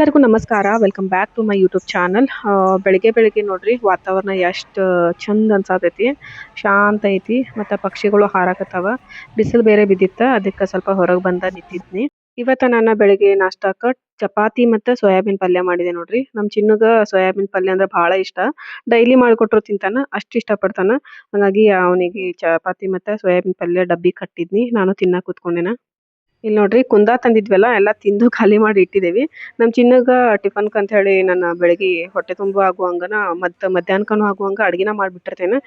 ಎಲ್ಲರಿಗೂ ನಮಸ್ಕಾರ. Welcome back to my YouTube channel ಬೆಳಗ್ಗೆ ಬೆಳಗ್ಗೆ ನೋಡ್ರಿ ವಾತಾವರಣ ಎಷ್ಟು ಚಂದ ಅನ್ಸಾತೈತಿ. ಶಾಂತ ಐತಿ, ಮತ್ತು ಪಕ್ಷಿಗಳು ಹಾರಾಕತ್ತಾವ. ಬಿಸಿಲು ಬೇರೆ ಬಿದ್ದಿತ್ತ, ಅದಕ್ಕೆ ಸ್ವಲ್ಪ ಹೊರಗೆ ಬಂದ ನಿಂತಿದ್ನಿ. ಇವತ್ತು ನಾನು ಬೆಳಿಗ್ಗೆ ನಾಷ್ಟಾಕ ಚಪಾತಿ ಮತ್ತು ಸೋಯಾಬೀನ್ ಪಲ್ಯ ಮಾಡಿದೆ ನೋಡ್ರಿ. ನಮ್ಮ ಚಿನ್ನಗ ಸೋಯಾಬೀನ್ ಪಲ್ಯ ಅಂದ್ರೆ ಭಾಳ ಇಷ್ಟ. ಡೈಲಿ ಮಾಡಿಕೊಟ್ರು ತಿಂತಾನ, ಅಷ್ಟು ಪಡ್ತಾನ ಹಾಗಾಗಿ ಅವನಿಗೆ ಚಪಾತಿ ಮತ್ತು ಸೋಯಾಬೀನ್ ಪಲ್ಯ ಡಬ್ಬಿ ಕಟ್ಟಿದ್ನಿ. ನಾನು ತಿನ್ನಕ್ಕೆ ಕೂತ್ಕೊಂಡೆನ. ಇಲ್ಲಿ ನೋಡ್ರಿ ಕುಂದಾ ತಂದಿದ್ವಲ್ಲ, ಎಲ್ಲ ತಿಂದು ಖಾಲಿ ಮಾಡಿ ಇಟ್ಟಿದ್ದೀವಿ ನಮ್ಮ ಚಿನ್ನಗ ಟಿಫನ್ಕ್ ಅಂತ ಹೇಳಿ ನಾನು ಬೆಳಗ್ಗೆ ಹೊಟ್ಟೆ ತುಂಬ ಆಗುವಂಗನ ಮತ್ತು ಮಧ್ಯಾಹ್ನಕ್ಕೂ ಆಗುವಂಗ ಅಡ್ಗೆನ ಮಾಡಿಬಿಟ್ಟಿರ್ತೇನೆ.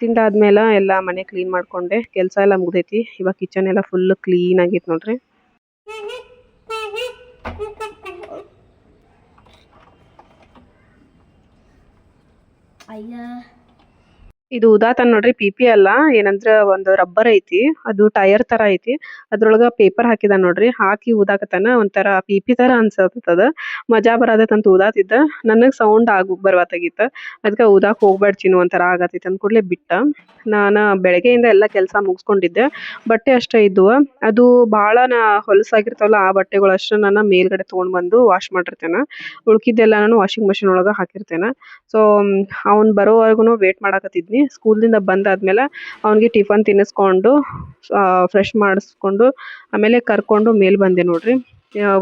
ತಿಂದಾದ್ಮೇಲೆ ಎಲ್ಲ ಮನೆ ಕ್ಲೀನ್ ಮಾಡ್ಕೊಂಡೆ. ಕೆಲಸ ಎಲ್ಲ ಮುಗ್ದೈತಿ. ಇವಾಗ ಕಿಚನ್ ಎಲ್ಲ ಫುಲ್ ಕ್ಲೀನ್ ಆಗೈತೆ ನೋಡ್ರಿ. ಅಯ್ಯ. ಇದು ಉದಾತ್ತ ನೋಡ್ರಿ ಪಿಪಿ ಅಲ್ಲ, ಏನಂದ್ರ ಒಂದು ರಬ್ಬರ್ ಐತಿ, ಅದು ಟೈರ್ ತರ ಐತಿ, ಅದ್ರೊಳಗ ಪೇಪರ್ ಹಾಕಿದಾನ ನೋಡ್ರಿ, ಹಾಕಿ ಉದಾಕತ್ತಾನ ಒಂತರ ಪಿಪಿ ತರ ಅನ್ಸತ್ತದ, ಮಜಾ ಬರತೈತಂತ ಊದಾತಿದ್ದ ನನಗ್ ಸೌಂಡ್ ಆಗು ಬರ್ವಾತಾಗಿತ್ತ ಅದಕ್ಕೆ ಊದಾಕ್ ಹೋಗ್ಬ್ಯಾಡ್ ಚಿನ್ನು ಒಂಥರ ಆಗತೈತಿ ಅಂದ್ ಕೂಡ್ಲೆ ಬಿಟ್ಟ, ನಾನ ಬೆಳಗ್ಗೆಯಿಂದ ಎಲ್ಲ ಕೆಲಸ ಮುಗಿಸ್ಕೊಂಡಿದ್ದೆ, ಬಟ್ಟೆ ಅಷ್ಟೇ ಇದ್ವು, ಅದು ಭಾಳ ನಾ ಹೊಲಸಾಗಿರ್ತಾವಲ್ಲ, ಆ ಬಟ್ಟೆಗಳು ಅಷ್ಟೇ ನಾನು ಮೇಲ್ಗಡೆ ತಗೊಂಡ್ ಬಂದು ವಾಶ್ ಮಾಡಿರ್ತೇನ, ಉಳ್ಕಿದ್ದೆಲ್ಲ ನಾನು ವಾಷಿಂಗ್ ಮಷೀನ್ ಒಳಗ ಹಾಕಿರ್ತೇನ ಸೊ ಅವ್ನು ಬರೋವರೆಗೂ ವೇಟ್ ಮಾಡಾಕತ್ತಿದ್ನಿ ಸ್ಕೂಲ್ದಿಂದ ಬಂದಾದ್ಮೇಲೆ ಅವ್ನಿಗೆ ಟಿಫನ್ ತಿನ್ನಿಸ್ಕೊಂಡು ಫ್ರೆಶ್ ಮಾಡಿಸ್ಕೊಂಡು, ಆಮೇಲೆ ಕರ್ಕೊಂಡು ಮೇಲ್ ಬಂದೆ ನೋಡ್ರಿ.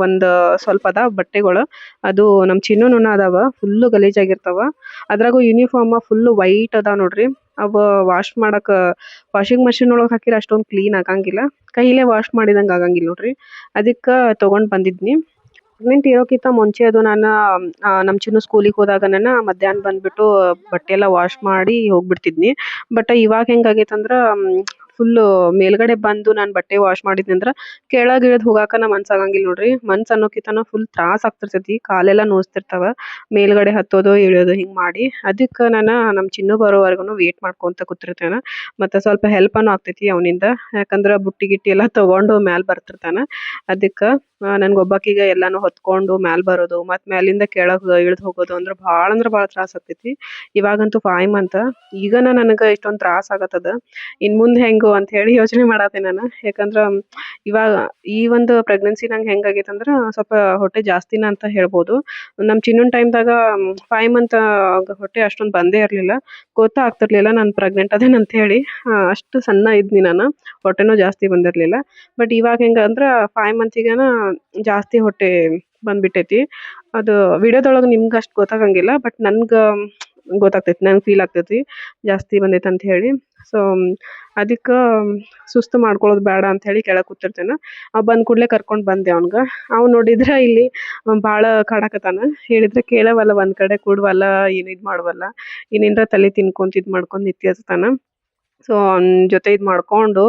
ಒಂದು ಸ್ವಲ್ಪ ಅದ ಬಟ್ಟೆಗಳು. ಅದು ನಮ್ಮ ನುಣ್ಣ ಅದಾವ ಫುಲ್ಲು ಗಲೀಜಾಗಿರ್ತಾವ. ಅದ್ರಾಗೂ ಯೂನಿಫಾರ್ಮ ಫುಲ್ಲು ವೈಟ್ ಅದ ನೋಡ್ರಿ. ಅವ ವಾಶ್ ಮಾಡಕ ವಾಷಿಂಗ್ ಮಷಿನ್ ಒಳಗೆ ಹಾಕಿರ ಅಷ್ಟೊಂದು ಕ್ಲೀನ್ ಆಗಂಗಿಲ್ಲ. ಕೈಲೇ ವಾಶ್ ಮಾಡಿದಂಗೆ ಆಗಂಗಿಲ್ಲ ನೋಡ್ರಿ. ಅದಕ್ಕೆ ತೊಗೊಂಡು ಬಂದಿದ್ನಿ. ಪ್ರೆಗ್ನೆಂಟ್ ಇರೋಕ್ಕಿಂತ ಮುಂಚೆ ಅದು ನಾನು ನಮ್ಮ ಚಿನ್ನು ಸ್ಕೂಲಿಗೆ ಹೋದಾಗ ನಾನು ಮಧ್ಯಾಹ್ನ ಬಂದ್ಬಿಟ್ಟು ಬಟ್ಟೆ ಎಲ್ಲ ವಾಶ್ ಮಾಡಿ ಹೋಗ್ಬಿಡ್ತಿದ್ನಿ. ಬಟ್ ಇವಾಗ ಹೆಂಗಾಗೈತೆ ಅಂದ್ರೆ ಫುಲ್ ಮೇಲ್ಗಡೆ ಬಂದು ನಾನು ಬಟ್ಟೆ ವಾಶ್ ಮಾಡಿದ್ನಿ ಅಂದ್ರೆ ಕೆಳಗ್ ಇಳಿದ್ ಹೋಗಾಕ ಮನ್ಸಾಗಂಗಿಲ್ಲ ನೋಡ್ರಿ. ಮನ್ಸ್ ಅನ್ನೋಕ್ಕಿಂತನೂ ಫುಲ್ ತ್ರಾಸ ಆಗ್ತಿರ್ತೈತಿ. ಕಾಲೆಲ್ಲ ನೋಸ್ತಿರ್ತಾವ. ಮೇಲ್ಗಡೆ ಹತ್ತೋದು, ಇಳಿಯೋದು ಹಿಂಗ್ ಮಾಡಿ. ಅದಕ್ಕೆ ನಾನು ನಮ್ಮ ಚಿನ್ನು ಬರೋವರೆಗೂ ವೇಟ್ ಮಾಡ್ಕೊಂತ ಕೂತಿರ್ತೇನ. ಮತ್ತ ಸ್ವಲ್ಪ ಹೆಲ್ಪ್ ಅನ್ನು ಆಗ್ತೈತಿ ಅವನಿಂದ. ಯಾಕಂದ್ರೆ ಬುಟ್ಟಿ ಗಿಟ್ಟಿ ಎಲ್ಲ ತಗೊಂಡು ಮ್ಯಾಲ್ ಬರ್ತಿರ್ತಾನ. ಅದಕ್ಕೆ ನನ್ಗೆ ಒಬ್ಬಾಕಿಗೆ ಎಲ್ಲಾನು ಹೊತ್ಕೊಂಡು ಮ್ಯಾಲ್ ಬರೋದು ಮತ್ ಮ್ಯಾಲಿಂದ ಕೆಳಗೆ ಇಳ್ದ್ ಹೋಗೋದು ಅಂದ್ರೆ ಭಾಳ ಅಂದ್ರೆ ಭಾಳ ತ್ರಾಸ ಆಗ್ತೈತಿ. ಇವಾಗಂತೂ ಫೈವ್ ಅಂತ. ಈಗನ ನನಗೆ ಇಷ್ಟೊಂದು ತ್ರಾಸ ಆಗತ್ತದ. ಇನ್ ಮುಂದ್ ಹೆಂಗೋ ಅಂತ ಹೇಳಿ ಯೋಚನೆ ಮಾಡತ್ತೆ ನಾನು. ಯಾಕಂದ್ರೆ ಇವಾಗ ಈ ಒಂದು ಪ್ರೆಗ್ನೆನ್ಸಿ ನಂಗೆ ಹೆಂಗಾಗೈತೆ ಅಂದ್ರೆ ಸ್ವಲ್ಪ ಹೊಟ್ಟೆ ಜಾಸ್ತಿನ ಅಂತ ಹೇಳ್ಬೋದು. ನಮ್ಮ ಟೈಮ್ ದಾಗ ಫೈವ್ ಮಂತ್ ಹೊಟ್ಟೆ ಅಷ್ಟೊಂದು ಬಂದೇ ಇರಲಿಲ್ಲ. ಗೊತ್ತಾಗ್ತಿರ್ಲಿಲ್ಲ ನಾನು ಪ್ರೆಗ್ನೆಂಟ್ ಅದೇನ್ ಅಂತ ಹೇಳಿ. ಅಷ್ಟು ಸಣ್ಣ ಇದ್ನಿ ನಾನು. ಹೊಟ್ಟೆನೂ ಜಾಸ್ತಿ ಬಂದಿರಲಿಲ್ಲ. ಬಟ್ ಇವಾಗ ಹೆಂಗ ಅಂದ್ರ ಫೈವ್ ಮಂತಿಗೆನ ಜಾಸ್ತಿ ಹೊಟ್ಟೆ ಬಂದ್ಬಿಟ್ಟೈತಿ. ಅದು ವಿಡಿಯೋದೊಳಗೆ ನಿಮ್ಗೆ ಅಷ್ಟು ಗೊತ್ತಾಗಂಗಿಲ್ಲ ಬಟ್ ನನ್ಗೆ ಗೊತ್ತಾಗ್ತೈತಿ, ನಂಗೆ ಫೀಲ್ ಆಗ್ತೈತಿ, ಜಾಸ್ತಿ ಬಂದೈತೆ ಅಂತ ಹೇಳಿ. ಸೊ ಅದಕ್ಕೆ ಸುಸ್ತು ಮಾಡ್ಕೊಳ್ಳೋದು ಬೇಡ ಅಂತ ಹೇಳಿ ಕೆಳಗೆ ಕೂತಿರ್ತೇನೆ. ಅವ್ ಬಂದ ಕೂಡಲೇ ಕರ್ಕೊಂಡು ಬಂದೆ ಅವ್ನ್ಗೆ. ಅವ್ನು ನೋಡಿದ್ರೆ ಇಲ್ಲಿ ಭಾಳ ಕಾಡಕತ್ತಾನ ಹೇಳಿದ್ರೆ, ಕೇಳವಲ್ಲ, ಒಂದು ಕಡೆ ಕೂಡವಲ್ಲ, ಏನು ಇದು ಮಾಡವಲ್ಲ. ಏನೇನ್ರ ತಲೆ ತಿನ್ಕೊಂತ ಇದು ಮಾಡ್ಕೊಂಡು ನಿಂತಿರ್ತಾನ ಸೊ ಅವ್ನ ಜೊತೆ ಇದು ಮಾಡ್ಕೊಂಡು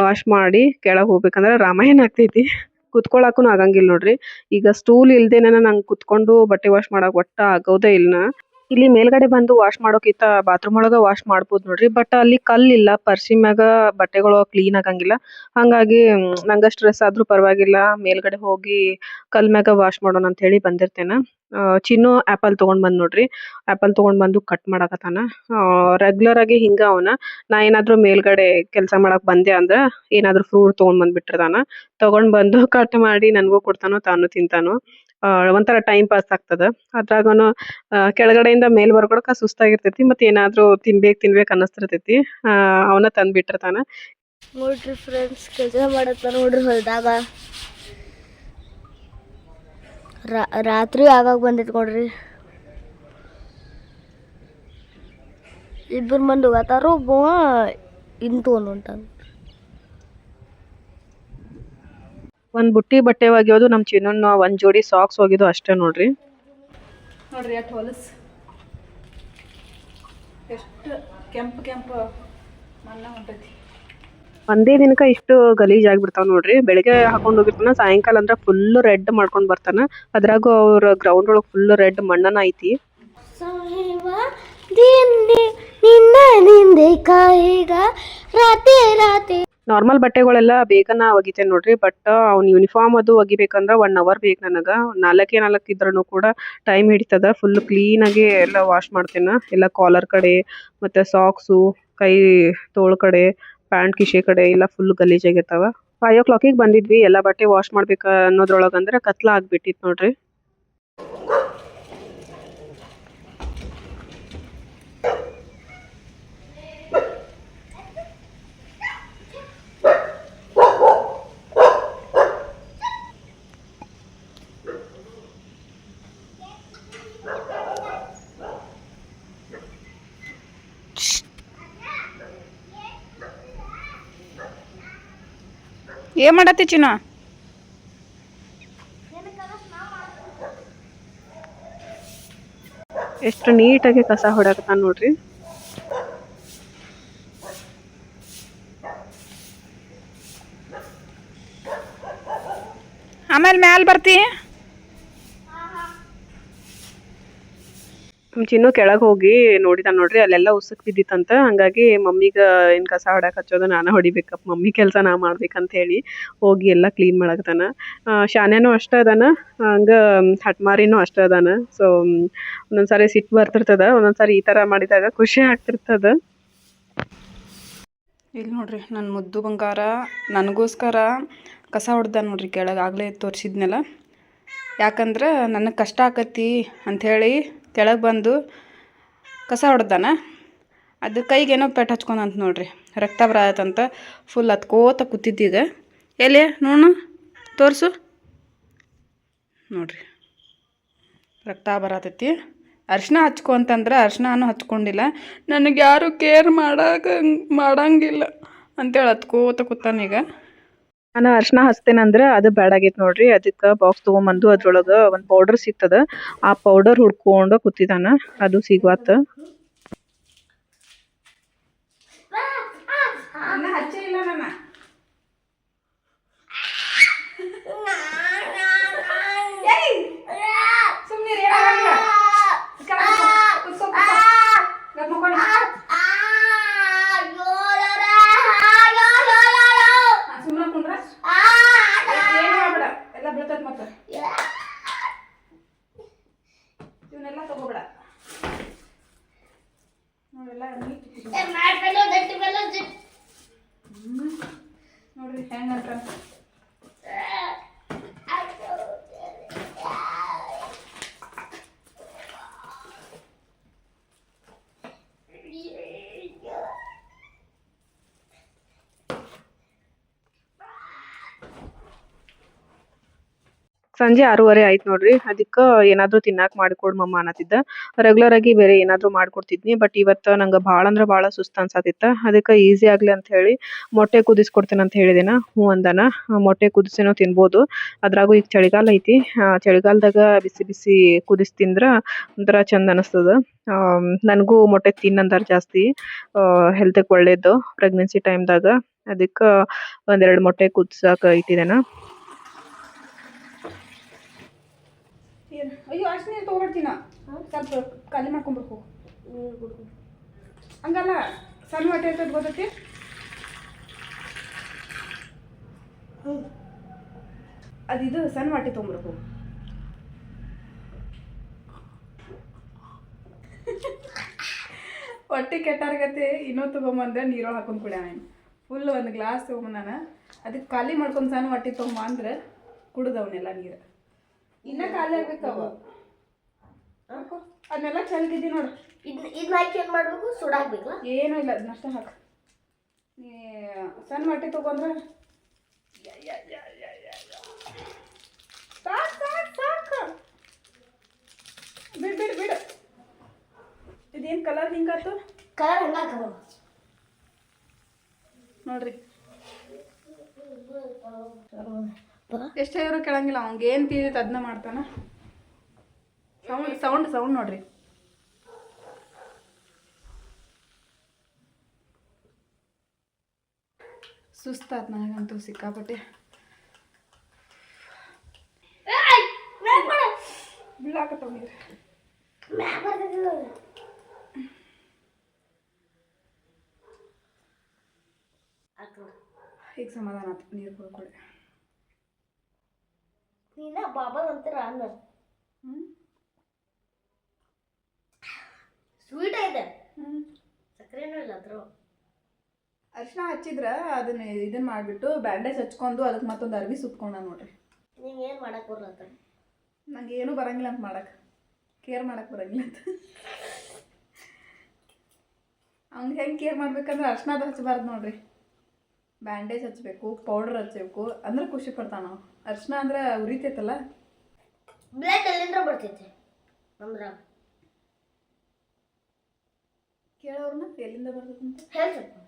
ವಾಶ್ ಮಾಡಿ ಕೆಳಗೆ ಹೋಗ್ಬೇಕಂದ್ರೆ ರಾಮಾಯಣ ಆಗ್ತೈತಿ. ಕುತ್ಕೊಳಕ್ಕೂ ಆಗಂಗಿಲ್ಲ ನೋಡ್ರಿ. ಈಗ ಸ್ಟೂಲ್ ಇಲ್ದೇನೆ ನಂಗ್ ಕುತ್ಕೊಂಡು ಬಟ್ಟೆ ವಾಶ್ ಮಾಡಕ್ ಒಟ್ಟ ಆಗೋದೇ ಇಲ್ಲ ಇಲ್ಲಿ ಮೇಲ್ಗಡೆ ಬಂದು ವಾಶ್ ಮಾಡೋಕ್ಕಿಂತ ಬಾತ್ರೂಮ್ ಒಳಗ ವಾಶ್ ಮಾಡಬಹುದು ನೋಡ್ರಿ. ಬಟ್ ಅಲ್ಲಿ ಕಲ್ಲಿಲ್ಲ ಪರ್ಸಿ ಮ್ಯಾಗ ಬಟ್ಟೆಗಳು ಕ್ಲೀನ್ ಆಗಂಗಿಲ್ಲ. ಹಾಗಾಗಿ ನಂಗೆ ಸ್ಟ್ರೆಸ್ ಆದ್ರೂ ಪರವಾಗಿಲ್ಲ. ಮೇಲ್ಗಡೆ ಹೋಗಿ ಕಲ್ ಮ್ಯಾಗ ವಾಶ್ ಮಾಡೋಣ ಅಂತ ಹೇಳಿ ಬಂದಿರ್ತೇನೆ. ಚಿನ್ನು ಆಪಲ್ ತಗೊಂಡ್ ಬಂದ್ ನೋಡ್ರಿ. ಆಪಲ್ ತಗೊಂಡ್ ಬಂದು ಕಟ್ ಮಾಡಕತ್ತಾನ. ರೆಗ್ಯುಲರ್ ಆಗಿ ಹಿಂಗ ಅವನ. ನಾ ಏನಾದ್ರು ಮೇಲ್ಗಡೆ ಕೆಲಸ ಮಾಡಕ್ ಬಂದೆ ಅಂದ್ರ ಏನಾದ್ರು ಫ್ರೂಟ್ ತಗೊಂಡ್ ಬಂದ್ ಬಂದ್ಬಿಟ್ಟಿರ್ತಾನ ತಗೊಂಡ್ ಬಂದು ಕಟ್ ಮಾಡಿ ನನಗೂ ಕೊಡ್ತಾನೋ ತಾನು ತಿಂತಾನೋ. ಒಂಥರ ಟೈಮ್ ಪಾಸ್ ಆಗ್ತದ. ಅದ್ರಾಗನು ಕೆಳಗಡೆಯಿಂದ ಮೇಲ್ ಬರ್ಕೊಳಕ ಸುಸ್ತಾಗಿರ್ತೈತಿ ಮತ್ತೆ ಏನಾದ್ರೂ ತಿನ್ಬೇಕು ತಿನ್ಬೇಕು ಅನ್ನಿಸ್ತಿರ್ತೈತಿ. ಅವನ ತಂದ್ಬಿಟ್ಟಿರ್ತಾನ ನೋಡ್ರಿ ಫ್ರೆಂಡ್ಸ್ ಕೆಲಸ ಮಾಡತ್ತ ನೋಡ್ರಿ ಹೊಲ್ದಾಗ. ರಾತ್ರಿ ಆಗಾಗ ಬಂದೈತಿ ನೋಡ್ರಿ. ಇಬ್ಬರು ಮಂದಿ ಹೋಗತ್ತಾರ ಒಬ್ಬ ಇನ್ ತೊಗೊಂಡು ಒಂದ್ ಬುಟ್ಟಿ ಬಟ್ಟೆ ಒಗೆಯೋದು ನಮ್ ಚಿನ್ನ ಒಂದ್ ಜೋಡಿ ಸಾಕ್ಸ್ ಒಗೆದು ಅಷ್ಟೇ ನೋಡ್ರಿ. ನೋಡ್ರಿ ಅಟ್ ಹೊಲಸು ಎಷ್ಟು ಕೆಂಪು ಕೆಂಪು ಮಣ್ಣ ಹೊಂಟೈತಿ. ಒಂದೇ ದಿನಕ್ಕ ಇಷ್ಟು ಗಲೀಜ್ ಆಗ್ಬಿಡ್ತಾವ ನೋಡ್ರಿ. ಬೆಳಿಗ್ಗೆ ಹಾಕೊಂಡು ಹೋಗಿರ್ತಾನ ಸಾಯಂಕಾಲ ಅಂದ್ರೆ ಫುಲ್ ರೆಡ್ ಮಾಡ್ಕೊಂಡ್ ಬರ್ತಾನ. ಅದ್ರಾಗೂ ಅವ್ರ ಗ್ರೌಂಡ್ ಒಳಗ್ ಫುಲ್ ರೆಡ್ ಮಣ್ಣನ ಐತಿ. ನಿನ್ನೆ ದಿನ್ನೆ ನಿನ್ನ ನಿಂದೆ ಕಾಯಿಗ ರಾತೆ ರಾತೆ ನಾರ್ಮಲ್ ಬಟ್ಟೆಗಳೆಲ್ಲ ಬೇಗನ ಒಗಿತೇನೆ ನೋಡ್ರಿ ಬಟ್ ಅವ್ನ್ ಯೂನಿಫಾರ್ಮ್ ಅದು ಒಗಿಬೇಕಂದ್ರ ಒನ್ ಅವರ್ ಬೇಕು ನನಗ. ನಾಲ್ಕೇ ನಾಲ್ಕು ಇದ್ರೂನು ಕೂಡ ಟೈಮ್ ಹಿಡಿತದ. ಫುಲ್ ಕ್ಲೀನ್ ಆಗಿ ಎಲ್ಲ ವಾಶ್ ಮಾಡ್ತೇನ. ಎಲ್ಲ ಕಾಲರ್ ಕಡೆ, ಮತ್ತೆ ಸಾಕ್ಸು ಕೈ ತೋಳ್ ಕಡೆ ಪ್ಯಾಂಟ್ ಕಿಶೆ ಕಡೆ ಎಲ್ಲ ಫುಲ್ ಗಲೀಜಾಗಿರ್ತಾವ ಫೈವ್ ಓ ಕ್ಲಾಕಿಗೆ ಬಂದಿದ್ವಿ. ಎಲ್ಲ ಬಟ್ಟೆ ವಾಶ್ ಮಾಡ್ಬೇಕು ಅನ್ನೋದ್ರೊಳಗೆ ಅಂದ್ರೆ ಕತ್ಲ ಆಗ್ಬಿಟ್ಟಿತ್ತು ನೋಡ್ರಿ. ಏನು ಮಾಡತ್ತಿ ಚಿನ್ನ? ಎಷ್ಟು ನೀಟಾಗಿ ಕಸ ಹೊಡಕತ್ತಾನ ನೋಡ್ರಿ. ಆಮೇಲೆ ಮ್ಯಾಲೆ ಬರ್ತಿ? ನಮ್ ಚಿನ್ನು ಕೆಳಗ್ ಹೋಗಿ ನೋಡಿದ ನೋಡ್ರಿ ಅಲ್ಲೆಲ್ಲ ಉಸುಕ್ ಬಿದ್ದಿತ್ತಂತ. ಹಂಗಾಗಿ ಮಮ್ಮಿಗೆ ಏನು ಕಸ ಹೊಡ್ಯಾಕ್ ಹಚ್ಚೋದು ನಾನು ಹೊಡಿಬೇಕಪ್ಪ ಮಮ್ಮಿ ಕೆಲಸ ನಾ ಮಾಡ್ಬೇಕಂತ ಹೇಳಿ ಹೋಗಿ ಎಲ್ಲ ಕ್ಲೀನ್ ಮಾಡಕತ್ತಾನ. ಆ, ಅಷ್ಟೇ ಅದಾನ ಹಂಗ ಹಟ್ಮಾರಿನೂ ಅಷ್ಟೇ ಅದಾನ. ಸೊ ಒಂದೊಂದ್ಸಾರಿ ಸಿಟ್ಟು ಬರ್ತಿರ್ತದ ಒಂದೊಂದ್ಸಾರಿ ಈ ತರ ಮಾಡಿದಾಗ ಖುಷಿ ಆಗ್ತಿರ್ತದ. ಇಲ್ಲಿ ನೋಡ್ರಿ ನನ್ನ ಮುದ್ದು ಬಂಗಾರ ನನಗೋಸ್ಕರ ಕಸ ಹೊಡ್ದ ನೋಡ್ರಿ ಕೆಳಗೆ ಆಗಲೇ ತೋರ್ಸಿದ್ನಲ್ಲ. ಯಾಕಂದ್ರೆ ನನಗೆ ಕಷ್ಟ ಆಕತಿ ಅಂಥೇಳಿ ಕೆಳಗೆ ಬಂದು ಕಸ ಹೊಡೆದಾನ. ಅದು ಕೈಗೇನೋ ಪೆಟ್ಟು ಹಚ್ಕೊಂಡಂತ ನೋಡ್ರಿ. ರಕ್ತ ಬರತ್ತಂತ ಫುಲ್ ಹತ್ಕೋತ ಕೂತಿದ್ದೀಗ ಎಲ್ಲಿ? ನೋಡು, ತೋರಿಸು. ನೋಡ್ರಿ. ರಕ್ತ ಬರತೈತಿ ಅರ್ಶಿನ ಹಚ್ಕೊ ಅಂತಂದ್ರೆ ಹಚ್ಕೊಂಡಿಲ್ಲ. ನನಗೆ ಯಾರು ಕೇರ್ ಮಾಡಾಗ ಮಾಡಂಗಿಲ್ಲ ಅಂತೇಳಿ ಹತ್ಕೋತ ಕೂತಾನೀಗ ನಾನು ಅರ್ಶಿನ ಹಚ್ತೇನಂದ್ರೆ ಅದು ಬ್ಯಾಡ್ ಆಗೈತೆ ನೋಡ್ರಿ. ಅದಕ್ಕೆ ಬಾಕ್ಸ್ ತಗೊಂಬಂದು ಅದ್ರೊಳಗ ಒಂದ್ ಪೌಡರ್ ಸಿಗ್ತದ. ಆ ಪೌಡರ್ ಹುಡ್ಕೊಂಡು ಕೂತಿದಾನ. ಅದು ಸಿಗ್ವಾತ ಹಚ್ಚೇ ಇಲ್ಲ ನನ್ನ ಸುಮ್ಮನೆ ಕುಂಡ್ರ ಏನು ಮಾಡ್ಬೇಡ ಎಲ್ಲ ಬೀಳ್ತೈತೆ ಮತ್ತೆ ಇವನ್ನೆಲ್ಲ ತಗೋಬೇಡ ನೋಡೆಲ್ಲ ನೀಟ್ ಇಟ್ಟಿದ್ದೀನಿ. ನೋಡ್ರಿ ಹೆಂಗಂತ ಸಂಜೆ ಆರೂವರೆ ಆಯ್ತು ನೋಡ್ರಿ. ಅದಕ್ಕೆ ಏನಾದ್ರೂ ತಿನ್ನಾಕ ಮಾಡಿಕೊಡ್ ಮಮ್ಮ ಅನ್ನತಿದ್ದ. ರೆಗ್ಯುಲರ್ ಆಗಿ ಬೇರೆ ಏನಾದ್ರೂ ಮಾಡ್ಕೊಡ್ತಿದ್ನಿ ಬಟ್ ಇವತ್ತು ನಂಗ ಭಾಳ ಅಂದ್ರ ಭಾಳ ಸುಸ್ತ್ ಅನ್ಸಾತಿತ್ತ. ಅದಕ್ಕೆ ಈಸಿ ಆಗ್ಲಿ ಅಂತ ಹೇಳಿ ಮೊಟ್ಟೆ ಕುದಿಸ್ಕೊಡ್ತೇನೆ ಅಂತ ಹೇಳಿದೆನ, ಹ್ಞೂ ಅಂದಾನ. ಮೊಟ್ಟೆ ಕುದಿಸಿನೂ ತಿನ್ಬೋದು. ಅದ್ರಾಗೂ ಈಗ ಚಳಿಗಾಲ ಐತಿ. ಚಳಿಗಾಲದಾಗ ಬಿಸಿ ಬಿಸಿ ಕುದಿಸಿ ತಿಂದ್ರ ಒಂಥರ ಚಂದ ಅನಿಸ್ತದ. ನನಗೂ ಮೊಟ್ಟೆ ತಿನ್ನಂದಾರ ಜಾಸ್ತಿ. ಹೆಲ್ತಿಗೆ ಒಳ್ಳೇದು. ಪ್ರೆಗ್ನೆನ್ಸಿ ಟೈಮ್ದಾಗ ಅದಕ್ಕ ಒಂದೆರಡು ಮೊಟ್ಟೆ ಕುದಸಾಕ ಇಟ್ಟಿದ್ದೇನ ಏನು ಅಯ್ಯೋ ಅಷ್ಟು ನೀರು ತೊಗೊಳ್ತೀನ ಸ್ವಲ್ಪ ಖಾಲಿ ಮಾಡ್ಕೊಬೇಕು ಹಂಗಲ್ಲ ಸಣ್ಣ ಹೊಟ್ಟೆ ಇರ್ತದೆ ಗೊತ್ತೈತಿ? ಅದಿದು ಸಣ್ಣ ಹೊಟ್ಟೆ ತೊಗೊಂಬರ್ಬೇಕು ಹೊಟ್ಟೆ ಕೆಟ್ಟಾರ್ಗತ್ತೆ ಇನ್ನೂ ತೊಗೊಂಬಂದೆ ನೀರೊಳಗೆ ಹಾಕೊಂಡು ಕುಡಿಯ ನಾನು ಫುಲ್ ಒಂದು ಗ್ಲಾಸ್ ತೊಗೊಂಬಂದಾನ ಅದಕ್ಕೆ ಖಾಲಿ ಮಾಡ್ಕೊಂಡು ಸಣ್ಣ ಹೊಟ್ಟೆ ತೊಗೊಂಬ ಅಂದ್ರೆ ಕುಡ್ದವನ್ನೆಲ್ಲ ನೀರು. ಇನ್ನ ಖಾಲಿ ಆಗ್ಬೇಕವ. ಅದನ್ನೆಲ್ಲ ಚಲ್ಗಿದ್ದಿ ನೋಡು. ಇದ್ನ ಇದನ್ನ ಹಾಕಿ ಮಾಡಬೇಕು ಮಾಡ್ಬೇಕು? ಸುಡಾಕ್ಬೇಕಲ್ಲ? ಏನೂ ಇಲ್ಲ ಅದನ್ನಷ್ಟ ಹಾಕು. ನೀ ಸಣ್ಣ ಮಟ್ಟಿ ತಗೊಂಡ್ರೆ ಸಾಕು ಸಾಕು ಸಾಕು. ಬಿಡು ಬಿಡು ಬಿಡು. ಇದೇನು ಕಲರ್ ಹಿಂಗಾತು? ಕಲರ್ ಹಂಗ ಹಾಕಬೇಕು ನೋಡ್ರಿ. ಎಷ್ಟೇ ಇರೋ ಕೇಳಂಗಿಲ್ಲ ಅವ್ನಿಗೆ ಏನು ತಿಳಿದೈತೆ ಅದನ್ನ ಮಾಡ್ತಾನ. ಸೌಂಡ್ ಸೌಂಡ್ ಸೌಂಡ್ ನೋಡ್ರಿ. ಸುಸ್ತಾತ್ ನನಗಂತೂ ಸಿಕ್ಕಾಪಟ್ಟೆ ಈಗ ಸಮಾಧಾನ ಆತು ನೀರು ಕುಡ್ಕೊಳ್ಳಿ ನೀನ ಬಾಬಾ ಅಂತ ಅನ್ನ ಹ್ಞೂ ಸ್ವೀಟ್ ಐತೆ. ಹ್ಞೂ ಸಕ್ಕರೆನೂ ಇಲ್ಲ ಅದ್ರ ಅರ್ಶಿನ ಹಚ್ಚಿದ್ರ ಅದನ್ನ ಇದನ್ನ ಮಾಡಿಬಿಟ್ಟು ಬ್ಯಾಂಡೇಜ್ ಹಚ್ಕೊಂಡು ಅದಕ್ಕೆ ಮತ್ತೊಂದು ಅರ್ವಿ ಸುತ್ಕೊಂಡ ನೋಡ್ರಿ. ನಿಂಗೆ ಏನು ಮಾಡಕ್ಕೆ ಬರಲ್ಲ ಅಂತ? ನಂಗೆ ಏನೂ ಬರಂಗಿಲ್ಲ ಅಂತ ಮಾಡಕ್ಕೆ ಕೇರ್ ಮಾಡಕ್ಕೆ ಬರಂಗಿಲ್ಲ ಅಂತ. ಅವ್ನಿಗೆ ಹೆಂಗೆ ಕೇರ್ ಮಾಡ್ಬೇಕಂದ್ರೆ ಅರ್ಶಿನದ ಹಚ್ಚಬಾರ್ದು ನೋಡ್ರಿ. ಬ್ಯಾಂಡೇಜ್ ಹಚ್ಚಬೇಕು ಪೌಡ್ರ್ ಹಚ್ಚಬೇಕು ಅಂದ್ರೆ ಖುಷಿ ಪಡ್ತಾನೆ ನಾವು ಅರ್ಶಿನ ಅಂದ್ರೆ ಉರಿತೈತಲ್ಲ? ಬ್ಲಡ್ ಎಲ್ಲಿಂದ ಬರ್ತೈತೆ ನಮ್ದ್ರ ಕೇಳೋರ್ನ ಎಲ್ಲಿಂದ ಬರ್ತೈತಂತ ಹೇಳ್ತಪ್ಪ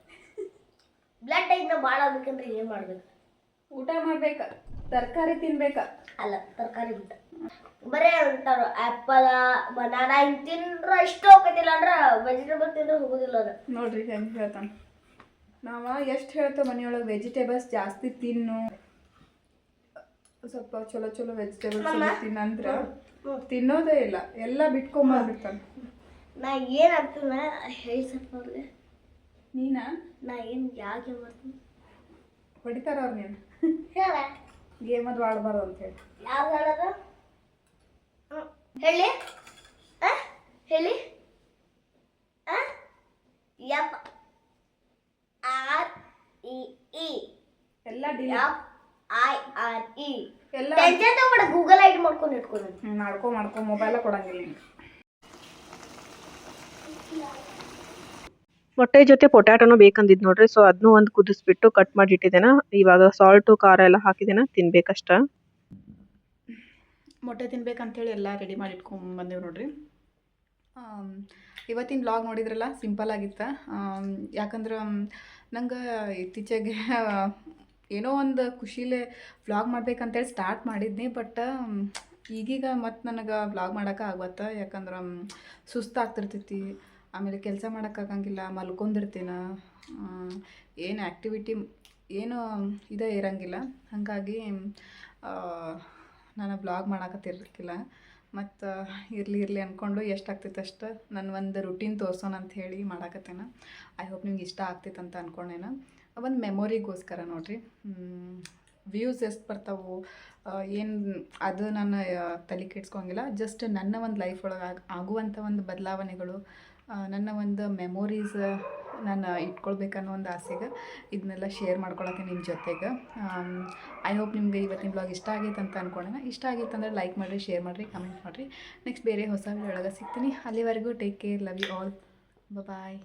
ಬ್ಲಡ್ ಇಂದ ಭಾಳ ಆಗ್ಬೇಕಂದ್ರೆ ಏನು ಮಾಡ್ಬೇಕು? ಊಟ ಮಾಡ್ಬೇಕ ತರಕಾರಿ ತಿನ್ಬೇಕ. ಅಲ್ಲ ತರಕಾರಿ ಊಟ. ಬರೇ ಅಂತಾರ ಆಪಲ್ ಬನಾನ ಹಿಂಗೆ ತಿಂದ್ರೆ ಇಷ್ಟು ಹೋಗತಿಲ್ಲ ಅಂದ್ರೆ ವೆಜಿಟೇಬಲ್ ತಿಂದ್ರೆ ಹೋಗೋದಿಲ್ಲ ಅದು. ನೋಡ್ರಿ ಹೆಂಗೆ ಹೇಳ್ತಾನೆ. ನಾವು ಎಷ್ಟು ಹೇಳ್ತೇವೆ ಮನೆಯೊಳಗೆ ವೆಜಿಟೇಬಲ್ಸ್ ಜಾಸ್ತಿ ತಿನ್ನು. ಸ್ವಲ್ಪ ಚಲೋ ಚಲೋ ವೆಜಿಟೇಬಲ್ಸ್ ತಿನ್ನಂದ್ರೆ ತಿನ್ನೋದೇ ಇಲ್ಲ ಎಲ್ಲ ಬಿಟ್ಕೊಂಬಂದ್ಬಿಡ್ತಾನೆ. ನಾ ಏನು ಆಗ್ತಾನ ಹೇಳಿ ಸ್ವಲ್ಪ ಅವ್ರಿಗೆ ನೀನಾ? ನಾ ಏನು ಯಾಕೆ ಮಾಡ್ತೀನಿ ಹೊಡಿತಾರ ಅವ್ರು ನೀನು? ಹೇಳ. ಗೇಮ್ ಅದು ಆಡಬಾರ್ದು ಅಂತ ಹೇಳಿ. ಯಾವ್ದು ಹೇಳೋದು ಹೇಳಿ? ಹೇಳಿ? F R E E. ಎಲ್ಲ ಐ ಆರ್ ಇ ಎಲ್ಲ ಟೆನ್ಷನ್ ಗೂಗಲ್ ಐಡಿ ಮಾಡ್ಕೊಂಡು ಇಟ್ಕೊಂಡು ಹ್ಮ್, ಮಾಡ್ಕೊ ಮಾಡ್ಕೊ ಮೊಬೈಲ ಕೊಡಂಗಿಲ್ಲ ನಿಂಗೆ ಮೊಟ್ಟೆ ಜೊತೆ ಪೊಟ್ಯಾಟೋನು ಬೇಕಂದಿದ್ ನೋಡ್ರಿ ಸೊ ಅದನ್ನು ಒಂದು ಕುದಿಸ್ಬಿಟ್ಟು ಕಟ್ ಮಾಡಿ ಇಟ್ಟಿದ್ದೇನೆ ಇವಾಗ ಸಾಲ್ಟು ಖಾರ ಎಲ್ಲ ಹಾಕಿದ್ದೇನ ತಿನ್ಬೇಕಷ್ಟ. ಮೊಟ್ಟೆ ತಿನ್ಬೇಕಂತೇಳಿ ಎಲ್ಲ ರೆಡಿ ಮಾಡಿ ಇಟ್ಕೊಂಡ್ ಬಂದೇವು ನೋಡ್ರಿ. ಆಮ್, ಇವತ್ತಿನ ಬ್ಲಾಗ್ ನೋಡಿದ್ರಲ್ಲ ಸಿಂಪಲ್ ಆಗಿತ್ತು? ಆಮ್, ಯಾಕಂದ್ರೆ ನಂಗೆ ಇತ್ತೀಚೆಗೆ ಏನೋ ಒಂದು ಖುಷಿಲೇ ವ್ಲಾಗ್ ಮಾಡ್ಬೇಕಂತೇಳಿ ಸ್ಟಾರ್ಟ್ ಮಾಡಿದ್ನಿ ಬಟ್ ಈಗೀಗ ಮತ್ತು ನನಗೆ ವ್ಲಾಗ್ ಮಾಡೋಕೆ ಆಗತ್ತ ಯಾಕಂದ್ರೆ ಸುಸ್ತಾಗ್ತಿರ್ತೈತಿ ಆಮೇಲೆ ಕೆಲಸ ಮಾಡೋಕ್ಕಾಗಂಗಿಲ್ಲ ಮಲ್ಕೊಂಡಿರ್ತೀನ. ಏನು ಆ್ಯಕ್ಟಿವಿಟಿ ಏನು ಇದೇ ಇರಂಗಿಲ್ಲ. ಹಾಗಾಗಿ ನಾನು ಬ್ಲಾಗ್ ಮಾಡಕತ್ತಿರ್ಲಿಕ್ಕಿಲ್ಲ. ಮತ್ತು, ಇರಲಿ ಇರಲಿ ಅಂದ್ಕೊಂಡು ಎಷ್ಟಾಗ್ತೈತೆ ಅಷ್ಟು ನನ್ನ ಒಂದು ರುಟೀನ್ ತೋರ್ಸೋಣ ಅಂತ ಹೇಳಿ ಮಾಡಾಕತ್ತೇನ. ಐ ಹೋಪ್ ನಿಮ್ಗೆ ಇಷ್ಟ ಆಗ್ತೈತೆ ಅಂತ ಅಂದ್ಕೊಂಡೇನ ಒಂದು ಮೆಮೊರಿಗೋಸ್ಕರ ನೋಡ್ರಿ. ವ್ಯೂಸ್ ಎಷ್ಟು ಬರ್ತಾವು ಏನು ಅದು ನಾನು ತಲೆ ಕೆಡ್ಸ್ಕೊಂಗಿಲ್ಲ ಜಸ್ಟ್ ನನ್ನ ಒಂದು ಲೈಫ್ ಒಳಗೆ ಆಗ ಆಗುವಂಥ ಒಂದು ಬದಲಾವಣೆಗಳು ನನ್ನ ಒಂದು ಮೆಮೊರೀಸ್ ನಾನು ಇಟ್ಕೊಳ್ಬೇಕನ್ನೋ ಒಂದು ಆಸೆಗೆ ಇದನ್ನೆಲ್ಲ ಶೇರ್ ಮಾಡ್ಕೊಳಕ್ಕೆ ನಿಮ್ಮ ಜೊತೆಗೆ. ಐ ಹೋಪ್ ನಿಮಗೆ ಇವತ್ತಿನ ಬ್ಲಾಗ್ ಇಷ್ಟ ಆಗೈತೆ ಅಂತ ಅಂದ್ಕೊಂಡೆ ಇಷ್ಟ ಆಗೈತೆ ಅಂದ್ರೆ ಲೈಕ್ ಮಾಡಿರಿ ಶೇರ್ ಮಾಡಿರಿ ಕಮೆಂಟ್ ಮಾಡಿರಿ. ನೆಕ್ಸ್ಟ್ ಬೇರೆ ಹೊಸ ಒಳಗೆ ಸಿಗ್ತೀನಿ. ಅಲ್ಲಿವರೆಗೂ take care love you all bye